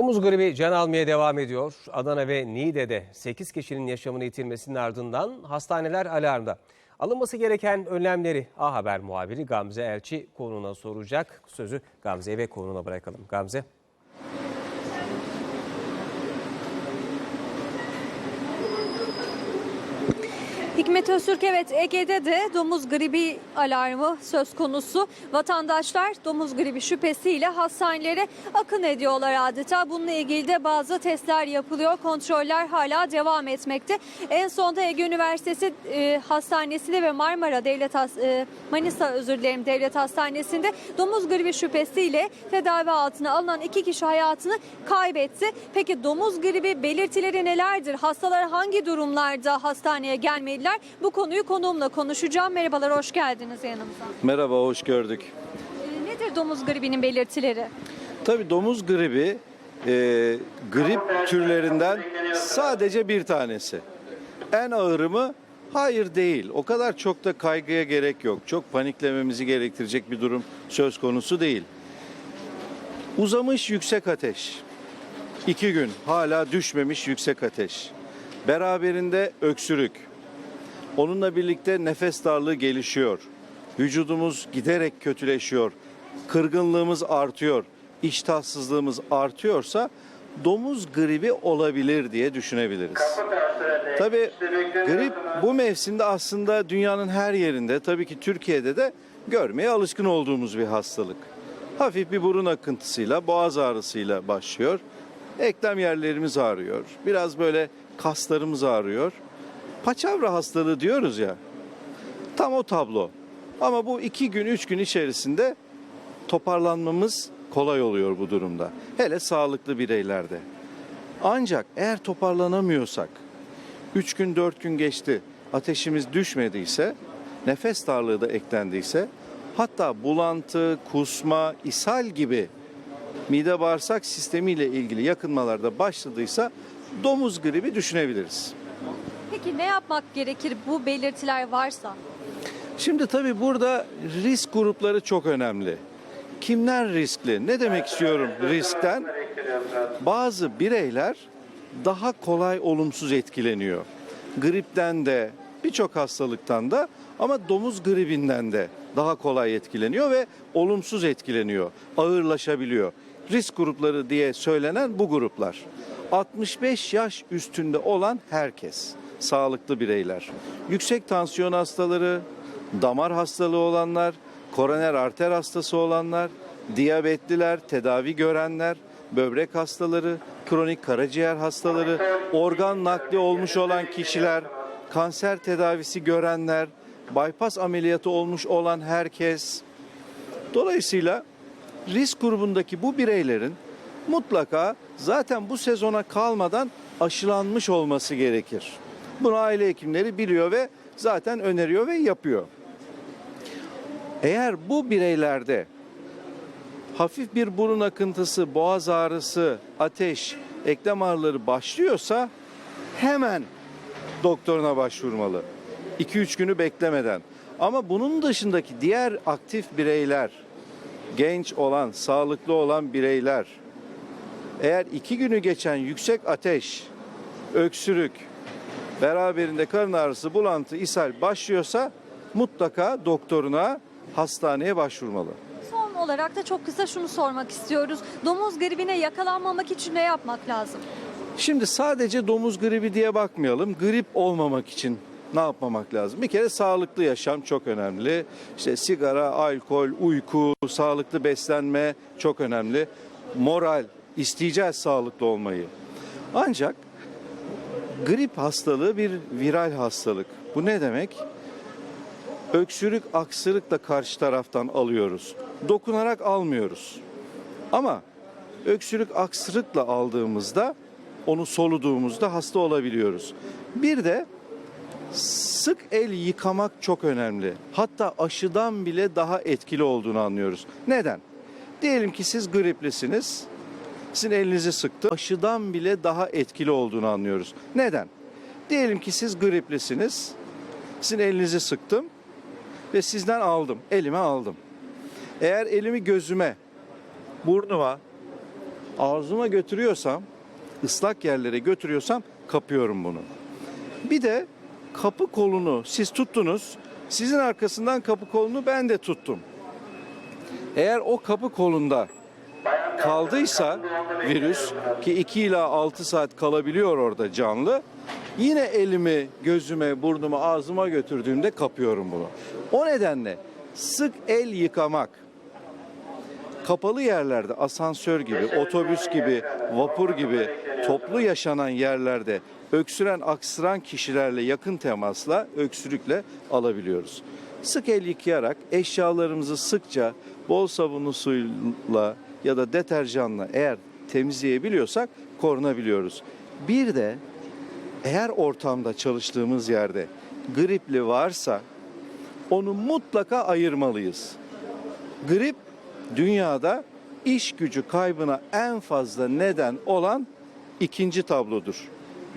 Domuz gribi can almaya devam ediyor. Adana ve Niğde'de 8 kişinin yaşamını yitirmesinin ardından hastaneler alarmda. Alınması gereken önlemleri A Haber muhabiri Gamze Elçi konuğuna soracak. Sözü Gamze ve konuğuna bırakalım. Gamze. Hikmet Öztürk evet Ege'de de domuz gribi alarmı söz konusu. Vatandaşlar domuz gribi şüphesiyle hastanelere akın ediyorlar adeta. Bununla ilgili de bazı testler yapılıyor. Kontroller hala devam etmekte. En sonda Ege Üniversitesi e, Hastanesi'nde ve Marmara Devlet Has- e, Manisa özür dilerim Devlet Hastanesi'nde domuz gribi şüphesiyle tedavi altına alınan iki kişi hayatını kaybetti. Peki domuz gribi belirtileri nelerdir? Hastalar hangi durumlarda hastaneye gelmeliler? Bu konuyu konuğumla konuşacağım. Merhabalar, hoş geldiniz yanımıza. Merhaba, hoş gördük. Ee, Nedir domuz gribinin belirtileri? Tabii domuz gribi e, grip türlerinden sadece bir tanesi. En ağırı mı? Hayır değil. O kadar çok da kaygıya gerek yok. Çok paniklememizi gerektirecek bir durum söz konusu değil. Uzamış yüksek ateş. İki gün hala düşmemiş yüksek ateş. Beraberinde öksürük. Onunla birlikte nefes darlığı gelişiyor. Vücudumuz giderek kötüleşiyor. Kırgınlığımız artıyor. İştahsızlığımız artıyorsa domuz gribi olabilir diye düşünebiliriz. Tabii grip bu mevsimde aslında dünyanın her yerinde tabii ki Türkiye'de de görmeye alışkın olduğumuz bir hastalık. Hafif bir burun akıntısıyla, boğaz ağrısıyla başlıyor. Eklem yerlerimiz ağrıyor. Biraz böyle kaslarımız ağrıyor. Paçavra hastalığı diyoruz ya. Tam o tablo. Ama bu iki gün, üç gün içerisinde toparlanmamız kolay oluyor bu durumda. Hele sağlıklı bireylerde. Ancak eğer toparlanamıyorsak, 3 gün 4 gün geçti, ateşimiz düşmediyse, nefes darlığı da eklendiyse, hatta bulantı, kusma, ishal gibi mide bağırsak sistemiyle ilgili yakınmalarda başladıysa domuz gribi düşünebiliriz. Peki ne yapmak gerekir bu belirtiler varsa? Şimdi tabii burada risk grupları çok önemli. Kimler riskli? Ne demek istiyorum riskten? Bazı bireyler daha kolay olumsuz etkileniyor. Gripten de, birçok hastalıktan da ama domuz gribinden de daha kolay etkileniyor ve olumsuz etkileniyor, ağırlaşabiliyor. Risk grupları diye söylenen bu gruplar. 65 yaş üstünde olan herkes, sağlıklı bireyler. Yüksek tansiyon hastaları, damar hastalığı olanlar, koroner arter hastası olanlar, diyabetliler, tedavi görenler, böbrek hastaları, kronik karaciğer hastaları, organ nakli olmuş olan kişiler, kanser tedavisi görenler, bypass ameliyatı olmuş olan herkes. Dolayısıyla risk grubundaki bu bireylerin mutlaka zaten bu sezona kalmadan aşılanmış olması gerekir. Bunu aile hekimleri biliyor ve zaten öneriyor ve yapıyor. Eğer bu bireylerde hafif bir burun akıntısı, boğaz ağrısı, ateş, eklem ağrıları başlıyorsa hemen doktoruna başvurmalı. 2-3 günü beklemeden. Ama bunun dışındaki diğer aktif bireyler, genç olan, sağlıklı olan bireyler, eğer iki günü geçen yüksek ateş, öksürük, beraberinde karın ağrısı, bulantı, ishal başlıyorsa mutlaka doktoruna, hastaneye başvurmalı. Son olarak da çok kısa şunu sormak istiyoruz. Domuz gribine yakalanmamak için ne yapmak lazım? Şimdi sadece domuz gribi diye bakmayalım. Grip olmamak için ne yapmamak lazım? Bir kere sağlıklı yaşam çok önemli. İşte sigara, alkol, uyku, sağlıklı beslenme çok önemli. Moral, isteyeceğiz sağlıklı olmayı. Ancak grip hastalığı bir viral hastalık. Bu ne demek? Öksürük, aksırık da karşı taraftan alıyoruz. Dokunarak almıyoruz. Ama öksürük, aksırıkla aldığımızda onu soluduğumuzda hasta olabiliyoruz. Bir de sık el yıkamak çok önemli. Hatta aşıdan bile daha etkili olduğunu anlıyoruz. Neden? Diyelim ki siz griplisiniz. Sizin elinizi sıktı. Aşıdan bile daha etkili olduğunu anlıyoruz. Neden? Diyelim ki siz griplisiniz. Sizin elinizi sıktım ve sizden aldım. Elime aldım. Eğer elimi gözüme, burnuma, Ağzıma götürüyorsam, ıslak yerlere götürüyorsam kapıyorum bunu. Bir de kapı kolunu siz tuttunuz. Sizin arkasından kapı kolunu ben de tuttum. Eğer o kapı kolunda kaldıysa virüs ki 2 ila 6 saat kalabiliyor orada canlı. Yine elimi, gözüme, burnumu, ağzıma götürdüğümde kapıyorum bunu. O nedenle sık el yıkamak kapalı yerlerde asansör gibi, otobüs gibi, vapur gibi toplu yaşanan yerlerde öksüren, aksıran kişilerle yakın temasla, öksürükle alabiliyoruz. Sık el yıkayarak eşyalarımızı sıkça bol sabunlu suyla ya da deterjanla eğer temizleyebiliyorsak korunabiliyoruz. Bir de eğer ortamda çalıştığımız yerde gripli varsa onu mutlaka ayırmalıyız. Grip dünyada iş gücü kaybına en fazla neden olan ikinci tablodur.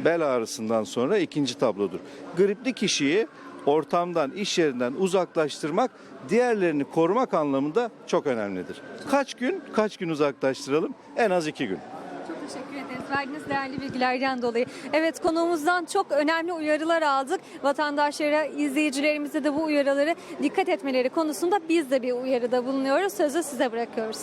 Bel ağrısından sonra ikinci tablodur. Gripli kişiyi ortamdan, iş yerinden uzaklaştırmak, diğerlerini korumak anlamında çok önemlidir. Kaç gün? Kaç gün uzaklaştıralım? En az iki gün. Çok teşekkür ederiz. Verdiğiniz değerli bilgilerden dolayı. Evet konuğumuzdan çok önemli uyarılar aldık. Vatandaşlara, izleyicilerimize de bu uyarıları dikkat etmeleri konusunda biz de bir uyarıda bulunuyoruz. Sözü size bırakıyoruz.